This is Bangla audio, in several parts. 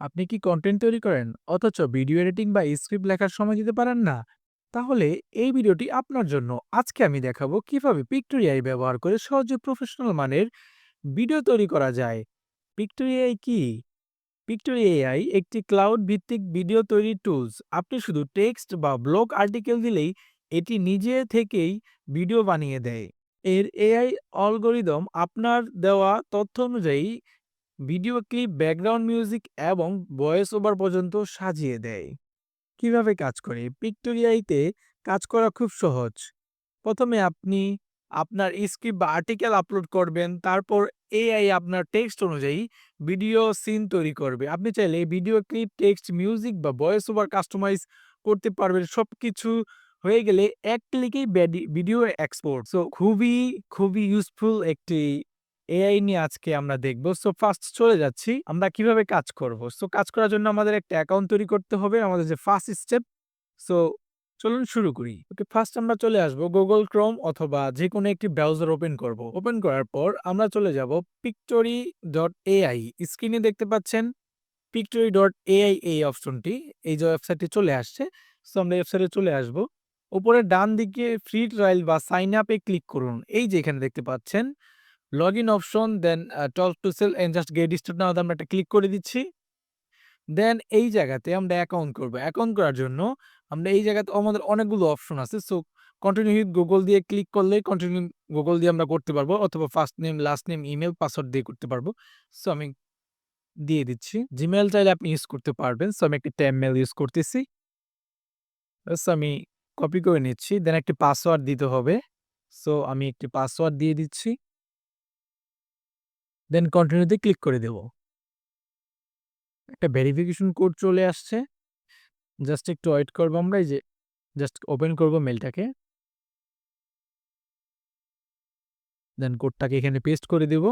আপনি কি কন্টেন্ট তৈরি করেন? অথচ ভিডিও এডিটিং বা স্ক্রিপ্ট লেখার সময় দিতে পারেন না? তাহলে এই ভিডিওটি আপনার জন্য। আজকে আমি দেখাবো কীভাবে পিক্টোরিয়াই ব্যবহার করে সহজে প্রফেশনাল মানের ভিডিও তৈরি করা যায়। পিক্টোরিয়াই কি? পিক্টোরিয়া একটি ক্লাউড ভিত্তিক ভিডিও তৈরির টুলস আপনি শুধু টেক্সট বা ব্লগ আর্টিকেল দিলেই এটি নিজে থেকেই ভিডিও বানিয়ে দেয়। এর এআই অ্যালগরিদম আপনার দেওয়া তথ্য অনুযায়ী ভিডিও ক্লিপ, ব্যাকগ্রাউন্ড মিউজিক এবং ভয়েস ওভার পর্যন্ত সাজিয়ে দেয়। কীভাবে কাজ করে? পিক্টোরিয়াইতে কাজ করা খুব সহজ। প্রথমে আপনি আপনার স্ক্রিপ্ট বা আর্টিকেল আপলোড করবেন, তারপর এআই আপনার টেক্সট অনুযায়ী ভিডিও সিন তৈরি করবে। আপনি চাইলে ভিডিও ক্লিপ, টেক্সট, মিউজিক বা ভয়েস ওভার কাস্টমাইজ করতে পারবেন। সব কিছু হয়ে গেলে এক ক্লিকেই ভিডিও এক্সপোর্ট। সো খুবই খুবই ইউজফুল একটি এআই নিয়ে আজকে আমরা দেখব। সো ফার্স্ট চলে যাচ্ছি, আমরা কীভাবে কাজ করব? সো কাজ করার জন্য আমাদের একটা অ্যাকাউন্ট তৈরি করতে হবে, আমাদের যে ফার্স্ট স্টেপ সো চলুন শুরু করি। ওকে ফার্স্ট আমরা চলে আসব গুগল ক্রোম অথবা যে কোনো একটি ব্রাউজার ওপেন করব। ওপেন করার পর আমরা চলে যাব পিক্টোরি ডট এআই স্ক্রিনে দেখতে পাচ্ছেন পিক্টোরি ডট এআই এই অপশনটি এই যে ওয়েবসাইটটি চলে আসছে। সো আমরা ওয়েবসাইটে চলে আসব। উপরে ডান দিকে ফ্রি ট্রায়াল বা সাইন আপে ক্লিক করুন। এই যে এখানে দেখতে পাচ্ছেন log in option then talk to sell and just get start now আমরা একটা ক্লিক করে দিচ্ছি। দেন এই জায়গাতে আমরা অ্যাকাউন্ট করব। অ্যাকাউন্ট করার জন্য আমরা এই জায়গাতে আমাদের অনেকগুলো অপশন আছে। সো কন্টিনিউ উইথ গুগল দিয়ে ক্লিক করলে কন্টিনিউ গুগল দিয়ে আমরা করতে পারব। অথবা first name last name email password দিয়ে করতে পারব। সো আমি দিয়ে দিচ্ছি। জিমেল চাইলে আপনি ইউজ করতে পারবেন। সো আমি একটি ট্যাম মেল ইউজ করতেছি। সো আমি কপি করে নিচ্ছি। দেন একটি পাসওয়ার্ড দিতে হবে। সো আমি একটি পাসওয়ার্ড দিয়ে দিচ্ছি। দেন কন্টিনিউতে ক্লিক করে দেব। একটা ভেরিফিকেশন কোড চলে আসছে। জাস্ট একটু ওয়েট করব আমরা, এই যে জাস্ট ওপেন করব মেলটাকে দেন কোডটাকে এখানে পেস্ট করে দেব।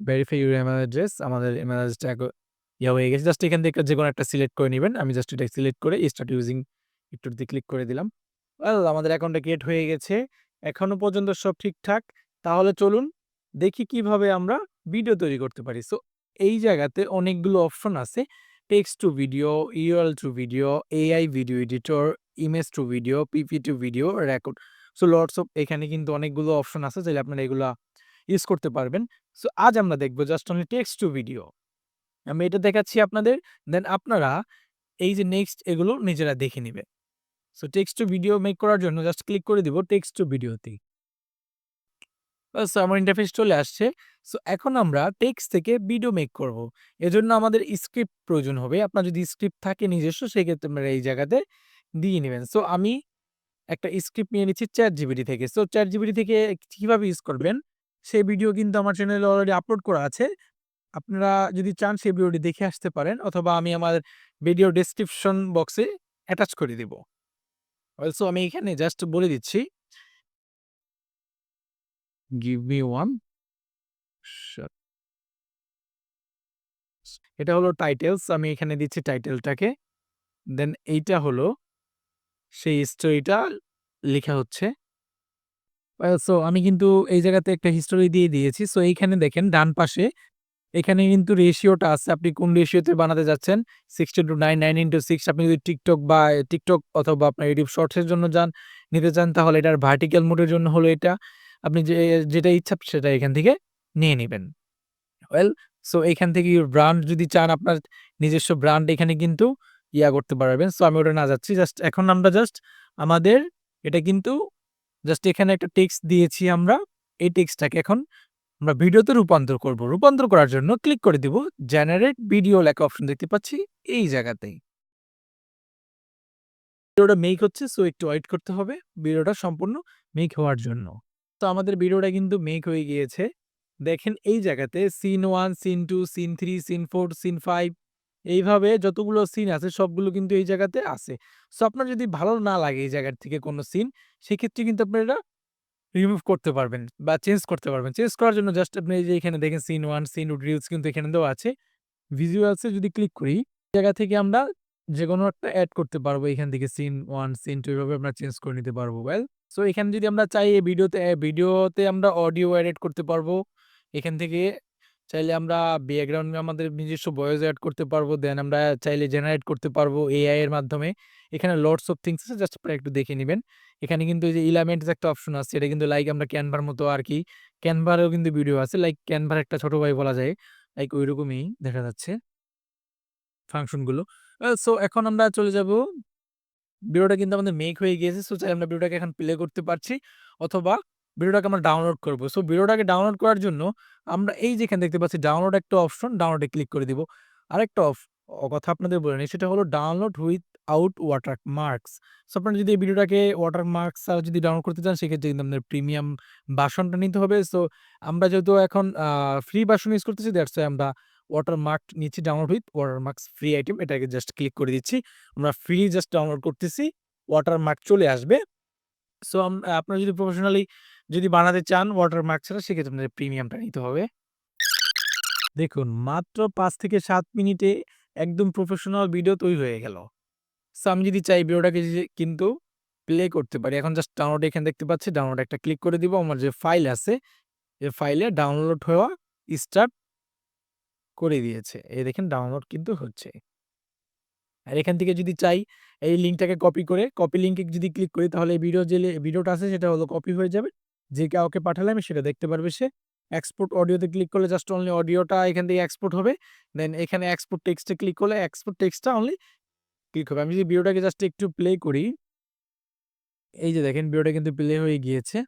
ভেরিফাই ইউর ইমেল অ্যাড্রেস আমাদের ইমেল অ্যাড্রেসটা ইয়া হয়ে গেছে। জাস্ট এখান থেকে যে কোনো একটা সিলেক্ট করে নেবেন। আমি জাস্ট এটা সিলেক্ট করে স্টার্ট ইউজিং একটুতে ক্লিক করে দিলাম। ওয়েল আমাদের অ্যাকাউন্টটা ক্রিয়েট হয়ে গেছে। এখনও পর্যন্ত সব ঠিকঠাক। তাহলে চলুন দেখি কীভাবে আমরা ভিডিও তৈরি করতে পারি। সো, এই জায়গাতে অনেকগুলো অপশন আছে। Text to video URL to video AI video editor, image to video P P to video, record. So lots of, এখানে কিন্তু অনেকগুলো অপশন আছে চাইলে আপনারা এগুলা ইউজ করতে পারবেন। সো, আজ আমরা দেখব just only text to video. আমি এটা দেখাচ্ছি আপনাদের, দেন আপনারা এই যে নেক্সট এগুলো নিজেরা দেখে নেবে। So, text to video make করার জন্য জাস্ট ক্লিক করে দিব টেক্সট টু ভিডিওতে সো আমার ইন্টারফেস চলে আসছে। সো এখন আমরা টেক্সট থেকে ভিডিও মেক করব। এজন্য আমাদের স্ক্রিপ্ট প্রয়োজন হবে। আপনার যদি স্ক্রিপ্ট থাকে নিজস্ব, সেক্ষেত্রে আপনারা এই জায়গাতে দিয়ে নেবেন। সো আমি একটা স্ক্রিপ্ট নিয়ে নিচ্ছি চ্যাট জিবিটি থেকে। সো চ্যাট জিবিটি থেকে কীভাবে ইউজ করবেন? সেই ভিডিও কিন্তু আমার চ্যানেলে অলরেডি আপলোড করা আছে। আপনারা যদি চান সেই ভিডিওটি দেখে আসতে পারেন, অথবা আমি আমার ভিডিও ডেসক্রিপশন বক্সে অ্যাটাচ করে দিব। অলসো আমি এখানে জাস্ট বলে দিচ্ছি। গিভ মি ওয়ান এটা হলো টাইটেলস আমি এখানে দিচ্ছি টাইটেলটাকে দেন এইটা হলো সেই স্টোরিটা লেখা হচ্ছে। সো আমি কিন্তু এই জায়গাতে একটা হিস্টোরি দিয়ে দিয়েছি। সো এইখানে দেখেন, ডান পাশে, এখানে কিন্তু রেশিওটা আছে। আপনি কোন রেশিওতে বানাতে যাচ্ছেন? Sixty two nine nine into six আপনি যদি টিকটক বা টিকটক অথবা আপনার ইউটিউব শর্টসের জন্য যান, নিতে চান, তাহলে এটার ভার্টিক্যাল মোডের জন্য হলো এটা। আপনি যে, যেটা ইচ্ছা সেটা এখান থেকে নিয়ে নেবেন। ওয়েল, সো এখান থেকে ব্র্যান্ড যদি চান আপনার নিজস্ব ব্র্যান্ড এখানে কিন্তু ইয়া করতে পারবেন। সো আমি ওটা না যাচ্ছি জাস্ট এখন আমরা জাস্ট আমাদের এটা কিন্তু জাস্ট এখানে একটা টেক্সট দিয়েছি আমরা। এই টেক্সটটাকে এখন আমরা ভিডিওতে রূপান্তর করব। রূপান্তর করার জন্য ক্লিক করে দিব জেনারেট ভিডিও লেখা অপশন দেখতে পাচ্ছি এই জায়গাতেই। ভিডিওটা মেক হচ্ছে সো একটু ওয়েট করতে হবে। ভিডিওটা সম্পূর্ণ মেক হওয়ার জন্য। তো আমাদের ভিডিওটা কিন্তু মেক হয়ে গিয়েছে। দেখেন এই জায়গাতে scene one scene two scene three scene four scene five এইভাবে যতগুলো সিন আছে সবগুলো কিন্তু এই জায়গাতে আছে। সো আপনার যদি ভালো না লাগে এই জায়গার থেকে কোনো সিন সেক্ষেত্রে কিন্তু আপনার এটা রিমুভ করতে পারবেন বা চেঞ্জ করতে পারবেন। চেঞ্জ করার জন্য জাস্ট আপনি এই যে এখানে দেখেন scene one scene would reels কিন্তু এখানে দেওয়া আছে। ভিজুয়ালসে যদি ক্লিক করি জায়গা থেকে আমরা যে কোনো একটা অ্যাড করতে পারব। এখান থেকে সিন ওয়ান সিন টু এভাবে আমরা চেঞ্জ করে নিতে পারব। ওয়েল সো এখানে যদি আমরা চাই এই ভিডিওতে ভিডিওতে আমরা অডিও এডিট করতে পারব এখান থেকে চাইলে আমরা ব্যাকগ্রাউন্ডে আমাদের নিজস্ব ভয়েস অ্যাড করতে পারব। দেন আমরা চাইলে জেনারেট করতে পারব এআই এর মাধ্যমে। এখানে লটস অফ থিংস আছে জাস্ট আপনারা একটু দেখে নেবেন এখানে কিন্তু এই যে এলিমেন্টস একটা অপশন আছে। এটা কিন্তু লাইক আমরা ক্যানভার মতো আর কি ক্যানভারেও কিন্তু ভিডিও আছে। লাইক ক্যানভার একটা ছোট ভাই বলা যায়। লাইক ঐরকমই দেখা যাচ্ছে। ফাংশনগুলো সো এখন আমরা চলে যাব ভিডিওটা কিন্তু আমাদের মেক হয়ে গিয়েছে। সো চাইলে আমরা ভিডিওটাকে এখন প্লে করতে পারছি অথবা ভিডিওটাকে আমরা ডাউনলোড করব সো ভিডিওটাকে ডাউনলোড করার জন্য আমরা এই যেখানে দেখতে পাচ্ছি ডাউনলোড একটা অপশন, ডাউনলোডে ক্লিক করে দিব। আরেকটা কথা আপনাদের বলে নিই সেটা হলো download without water marks so আপনারা যদি এই ভিডিওটাকে ওয়াটার মার্কস ছাড়া যদি ডাউনলোড করতে চান সেক্ষেত্রে কিন্তু আপনাদের প্রিমিয়াম বাসনটা নিতে হবে। সো আমরা যেহেতু এখন ফ্রি বাসন ইউজ করতেছি দ্যাটস আমরা ওয়াটারমার্ক নিচ্ছি download with watermarks free item এটাকে জাস্ট ক্লিক করে দিচ্ছি। আমরা ফ্রি জাস্ট ডাউনলোড করতেছি। ওয়াটারমার্ক চলে আসবে। সো আপনারা যদি প্রফেশনালি যদি বানাতে চান ওয়াটারমার্ক ছাড়া সেক্ষেত্রে আপনাদের প্রিমিয়ামটা নিতে হবে। দেখুন মাত্র পাঁচ থেকে সাত মিনিটে একদম প্রফেশনাল ভিডিও তৈরি হয়ে গেল। সো আমি যদি চাই ভিডিওটাকে যে কিন্তু প্লে করতে পারি। এখন জাস্ট ডাউনলোড এখানে দেখতে পাচ্ছি। ডাউনলোড একটা ক্লিক করে দিব। আমার যে ফাইল আছে, এই ফাইলে ডাউনলোড হওয়া স্টার্ট করে দিয়েছে। এই দেখেন ডাউনলোড কিন্তু হচ্ছে। আর এখান থেকে যদি চাই, এই লিঙ্কটাকে কপি করে কপি লিঙ্কে যদি ক্লিক করি, তাহলে এই ভিডিও যে ভিডিওটা আছে, সেটা হলো কপি হয়ে যাবে। যে কাউকে পাঠালে আমি সেটা দেখতে পারবে সে। এক্সপোর্ট অডিওতে ক্লিক করলে জাস্ট অনলি অডিওটা এখান থেকে এক্সপোর্ট হবে। দেন এখানে এক্সপোর্ট টেক্সটে ক্লিক করলে এক্সপোর্ট টেক্সটটা অনলি ক্লিক হবে। আমি যদি ভিডিওটাকে জাস্ট একটু প্লে করি, এই যে দেখেন ভিডিওটা কিন্তু প্লে হয়ে গিয়েছে।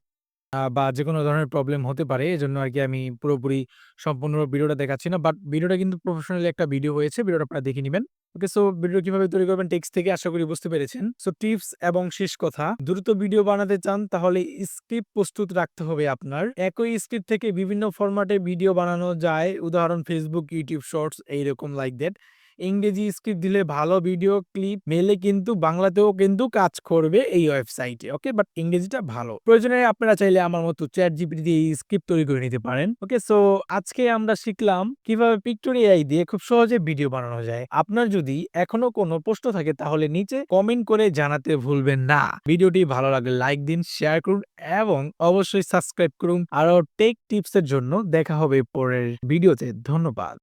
আ বা যেকোনো ধরনের প্রবলেম হতে পারে। এজন্য আরকি আমি পুরোপুরি সম্পূর্ণ ভিডিওটা দেখাচ্ছি না। বাট ভিডিওটা কিন্তু প্রফেশনালি একটা ভিডিও হয়েছে। ভিডিওটা আপনারা দেখে নিবেন। ওকে সো ভিডিও কীভাবে তৈরি করবেন টেক্সট থেকে আশা করি বুঝতে পেরেছেন। সো টিপস এবং শেষ কথা দ্রুত ভিডিও বানাতে চান তাহলে স্ক্রিপ্ট প্রস্তুত রাখতে হবে আপনার। একই স্ক্রিপ্ট থেকে বিভিন্ন ফরম্যাটে ভিডিও বানানো যায়। উদাহরণ Facebook, YouTube শর্টস এইরকম লাইক দ্যাট। ইংরেজি স্ক্রিপ্ট দিলে ভালো ভিডিও ক্লিপ মেলে কিন্তু বাংলাতেও কিন্তু কাজ করবে এই ওয়েবসাইটে। ওকে বাট ইংরেজিটা ভালো। প্রয়োজনে আপনারা চাইলে আমার মতো ChatGPT দিয়ে এই স্ক্রিপ্ট তৈরি করে নিতে পারেন। ওকে সো আজকে আমরা শিখলাম কীভাবে পিক্টোরি এআই দিয়ে খুব সহজে ভিডিও বানানো যায়। আপনার যদি এখনও কোনো প্রশ্ন থাকে তাহলে নিচে কমেন্ট করে জানাতে ভুলবেন না। ভিডিওটি ভালো লাগলে লাইক দিন, শেয়ার করুন এবং অবশ্যই সাবস্ক্রাইব করুন। আরও টেক টিপস এর জন্য দেখা হবে পরের ভিডিওতে। ধন্যবাদ।